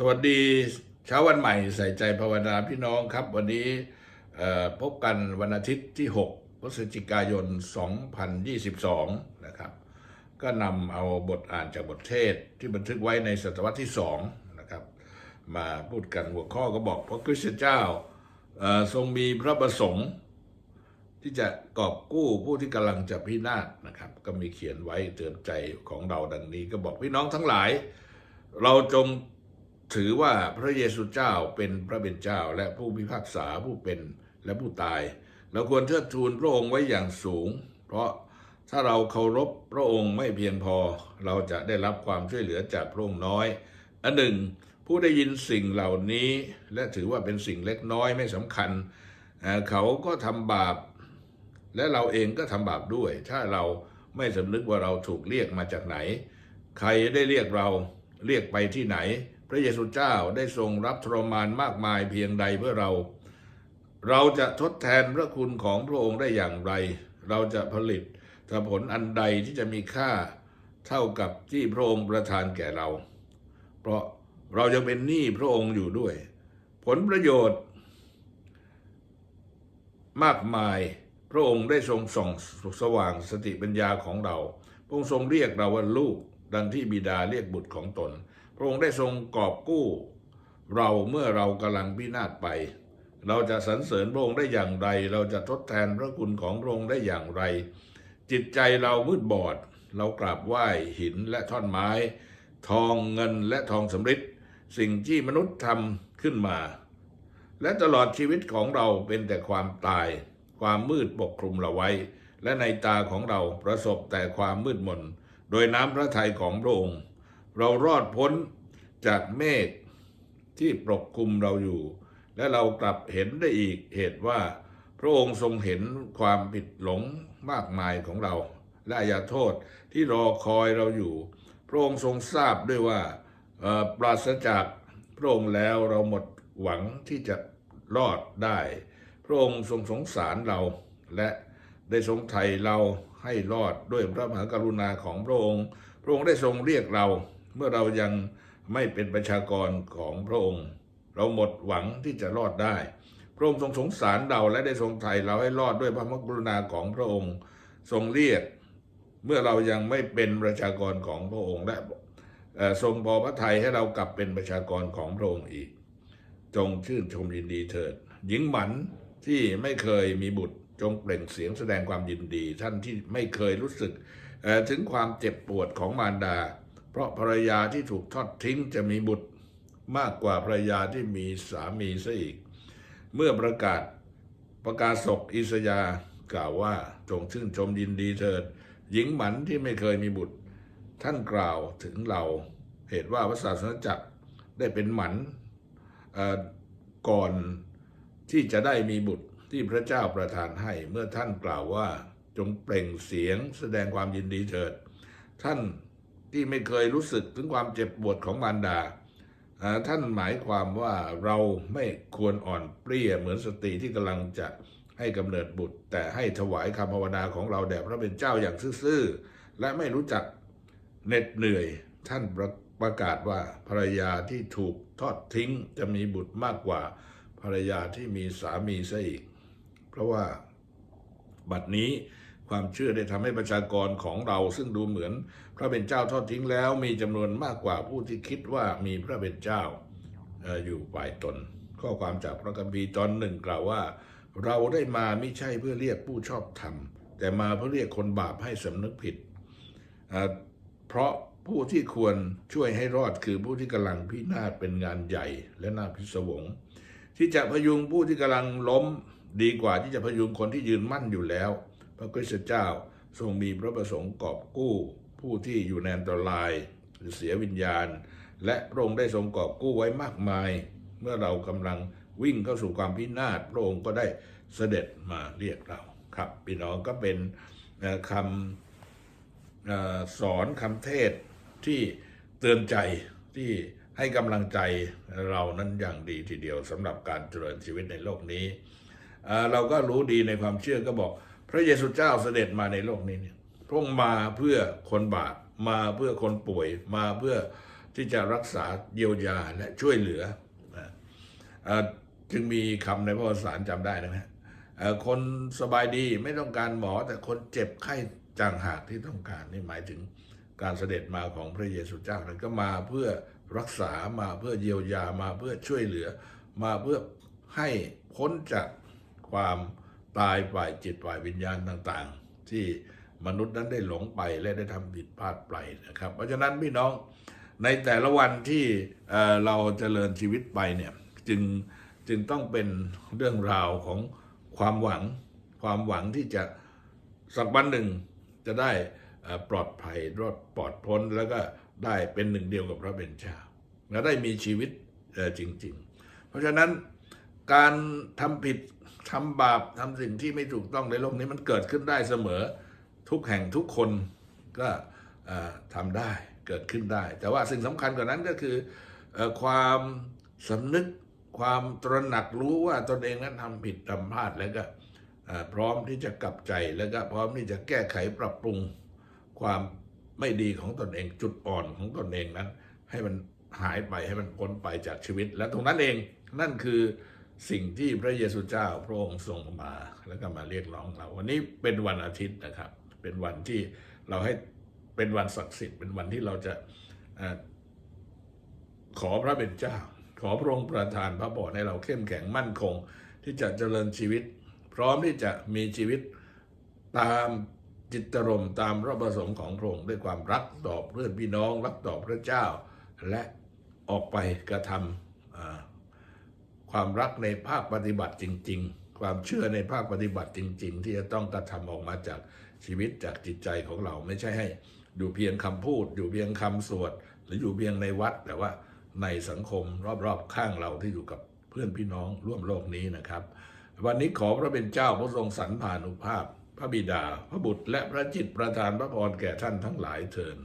สวัสดีเช้าวันใหม่ใส่ใจภาวนาพี่น้องครับ วันนี้พบกันวันอาทิตย์ที่ 6 พฤศจิกายน 2022 นะครับ ก็นำเอาบทอ่านจากบทเทศที่บันทึกไว้ในศตวรรษที่2นะครับมาพูดกันหัวข้อก็บอกพระคริสตเจ้าทรงมีพระประสงค์ ที่จะกอบกู้ผู้ที่กำลังจะพินาศนะครับ ก็มีเขียนไว้เตือนใจของเราดังนี้ ก็บอกพี่น้องทั้งหลาย เราจง ถือว่าพระเยซูเจ้าเป็นพระเป็นเจ้า และผู้พิพากษาผู้เป็นและผู้ตาย เราควรเทิดทูนพระองค์ไว้อย่างสูง เพราะถ้าเราเคารพพระองค์ไม่เพียงพอ เราจะได้รับความช่วยเหลือจากพระองค์น้อย อันหนึ่ง ผู้ได้ยินสิ่งเหล่านี้ และถือว่าเป็นสิ่งเล็กน้อยไม่สำคัญเอ่อเขาก็ทำบาป และเราเองก็ทำบาปด้วย ถ้าเราไม่สำนึกว่าเราถูกเรียกมาจากไหน ใครได้เรียกเราเรียกไปที่ไหน พระเยซูเจ้าได้ทรงรับทรมานมากมายเพียงใดเพื่อเรา เราจะทดแทนพระคุณของพระองค์ได้อย่างไร เราจะผลิตผลอันใดที่จะมีค่าเท่ากับที่พระองค์ประทานแก่เรา เพราะเรายังเป็นหนี้พระองค์อยู่ด้วย ผลประโยชน์ มากมายพระองค์ได้ทรงส่องสว่างสติปัญญาของเรา พระองค์ทรงเรียกเราว่าลูกดังที่บิดาเรียกบุตรของตน พระองค์ได้ทรงกอบกู้ เราเมื่อเรากำลังพินาศไป เราจะสรรเสริญพระองค์ได้อย่างไร เราจะทดแทนพระคุณของพระองค์ได้อย่างไร จิตใจเรามืดบอด เรากราบไหว้หินและท่อนไม้ ทองเงินและทองสำริดสิ่งที่มนุษย์ทำขึ้นมา และตลอดชีวิตของเราเป็นแต่ความตาย ความมืดปกคลุมเราไว้ และในตาของเราประสบแต่ความมืดมน โดยน้ำพระทัยของพระองค์ เรารอดพ้นจากเมฆที่ปกคลุมเราอยู่ และเรากลับเห็นได้อีกเหตุว่า พระองค์ทรงเห็นความผิดหลงมากมายของเรา และอาญาโทษที่รอคอยเราอยู่ พระองค์ทรงทราบด้วยว่าปราศจากพระองค์แล้วเราหมดหวังที่จะรอดได้ พระองค์ทรงสงสารเราและได้ทรงไถ่เราให้รอดด้วยพระมหากรุณาของพระองค์ พระองค์ได้ทรงเรียกเรา เมื่อเรายังไม่เป็นประชากรของพระองค์ เราหมดหวังที่จะรอดได้ พระองค์ทรงสงสารเราและได้ทรงไถ่เราให้รอดด้วยพระมกรุณาของพระองค์ทรงเรียก เมื่อเรายังไม่เป็นประชากรของพระองค์และทรงพอพระทัยให้เรากลับเป็นประชากรของพระองค์อีก จงชื่นชมยินดีเถิด หญิงหมันที่ไม่เคยมีบุตรจงเปล่งเสียงแสดงความยินดี ท่านที่ไม่เคยรู้สึกถึงความเจ็บปวดของมารดา เพราะภรรยาที่ถูกทอดทิ้งจะมีบุตรมากกว่าภรรยาที่มีสามีซะอีก เมื่อประกาศประกาศศกอิสยากล่าวว่าจงชื่นชมยินดีเถิด หญิงหมันที่ไม่เคยมีบุตร ท่านกล่าวถึงเราเหตุว่าพระศาสนจักรได้เป็นหมันก่อนที่จะได้มีบุตรที่พระเจ้าประทานให้เมื่อท่านกล่าวว่าจงเปล่งเสียงแสดงความยินดีเถิด ท่าน ที่ไม่เคยรู้สึกถึงความเจ็บปวดของมารดา ท่านหมายความว่าเราไม่ควรอ่อนเปรี้ยเหมือนสตรีที่กำลังจะให้กำเนิดบุตร แต่ให้ถวายคำภาวนาของเราแด่พระเป็นเจ้าอย่างซื่อๆและไม่รู้จักเหน็ดเหนื่อย ท่านประประกาศว่าภรรยาที่ถูกทอดทิ้งจะมีบุตรมากกว่าภรรยาที่มีสามีซะอีก เพราะว่าบัดนี้ ความเชื่อได้ทำให้ประชากรของเราซึ่งดูเหมือน พระเป็นเจ้าทอดทิ้งแล้วมีจำนวนมากกว่าผู้ที่คิดว่ามีพระเป็นเจ้าออยู่ฝ่ายตน ข้อความจากพระคัมภีร์ตอนหนึ่งกล่าวว่า เราได้มาไม่ใช่เพื่อเรียกผู้ชอบธรรม แต่มาเพื่อเรียกคนบาปให้สำนึกผิดเอ่อเพราะผู้ที่ควรช่วยให้รอดคือผู้ที่กำลังพินาศเป็นงานใหญ่และน่าพิศวง ที่จะพยุงผู้ที่กำลังล้มดีกว่าที่จะพยุงคนที่ยืนมั่นอยู่แล้ว พระคริสตเจ้าทรงมีพระประสงค์กอบกู้ ผู้ที่อยู่ในอันตรายหรือเสียวิญญาณ และพระองค์ได้ทรงกอบกู้ไว้มากมาย เมื่อเรากำลังวิ่งเข้าสู่ความพินาศพระองค์ก็ได้เสด็จมาเรียกเราครับพี่น้องก็เป็นคำอสอนคำเทศที่เตือนใจที่ให้กำลังใจเรานั้นอย่างดีทีเดียวสำหรับการเจริญชีวิตในโลกนี้ เราก็รู้ดีในความเชื่อก็บอก พระเยซูเจ้าเสด็จมาในโลกนี้เนี่ยพระองค์มาเพื่อคนบาปมาเพื่อคนป่วย มาเพื่อที่จะรักษาเยียวยาและช่วยเหลืออจึงมีคำในพระวสารจำได้นะฮะคนสบายดีไม่ต้องการหมอ แต่คนเจ็บไข้จางหากที่ต้องการนี่หมายถึงการเสด็จมาของพระเยซูเจ้านั้นก็มาเพื่อรักษามาเพื่อเยียวยามาเพื่อช่วยเหลือ มาเพื่อให้พ้นจากความ ตายฝ่ายจิตฝ่ายวิญญาณต่างๆ ที่มนุษย์นั้นได้หลงไปและได้ทำผิดพลาดไปนะครับ เพราะฉะนั้นพี่น้องในแต่ละวันที่เเราจเจริญชีวิตไปเนี่ยจึงจึงต้องเป็นเรื่องราวของความหวัง ความหวังที่จะสักวันหนึ่งจะได้ปลอดภัยรอดปลอดพ้นแล้วก็ได้เป็นหนึ่งเดียวกับพระเบญเจ้าและได้มีชีวิตจริง ๆ เพราะฉะนั้นการทำผิด ทำบาปทำสิ่งที่ไม่ถูกต้องในโลกนี้มันเกิดขึ้นได้เสมอทุกแห่งทุกคนก็เอ่อทำได้เกิดขึ้นได้ แต่ว่าสิ่งสำคัญกว่านั้นก็คืออความสำนึกความตระหนักรู้ว่าตนเองนั้นทำผิดทำพลาดแล้วก็พร้อมที่จะกลับใจแล้วก็พร้อมที่จะแก้ไขปรับปรุงความไม่ดีของตนเองจุดอ่อนของตนเองนั้น ให้มันหายไปให้มันพ้นไปจากชีวิต และตรงนั้นเองนั่นคือ สิ่งที่พระเยซูเจ้าพระองค์ทรงมาแล้วก็มาเรียกร้องเรา วันนี้เป็นวันอาทิตย์นะครับ เป็นวันที่เราให้เป็นวันศักดิ์สิทธิ์ เป็นวันที่เราจะอ่อขอพระเป็นเจ้า ขอพระองค์ประทานพระพรให้เราเข้มแข็งมั่นคง ที่จะเจริญชีวิต พร้อมที่จะมีชีวิตตามจิตรมณ์ตามพระประสงค์ของพระองค์ด้วยความรักต่อเพื่อนพี่น้องรักต่อพระเจ้า และออกไปกระทำ ความรักในภาคปฏิบัติจริง ๆ ความเชื่อในภาคปฏิบัติจริง ๆ ที่จะต้องกระทำออกมาจากชีวิตจากจิตใจของเราไม่ใช่ให้อยู่เพียงคำพูด อยู่เพียงคำสวด หรืออยู่เพียงในวัด แต่ว่าในสังคมรอบๆข้างเราที่อยู่กับเพื่อนพี่น้องร่วมโลกนี้นะครับ วันนี้ขอพระเป็นเจ้าพระทรงสรรพานุภาพ พระบิดา พระบุตร และพระจิตประทานพระพรแก่ท่านทั้งหลายเถิด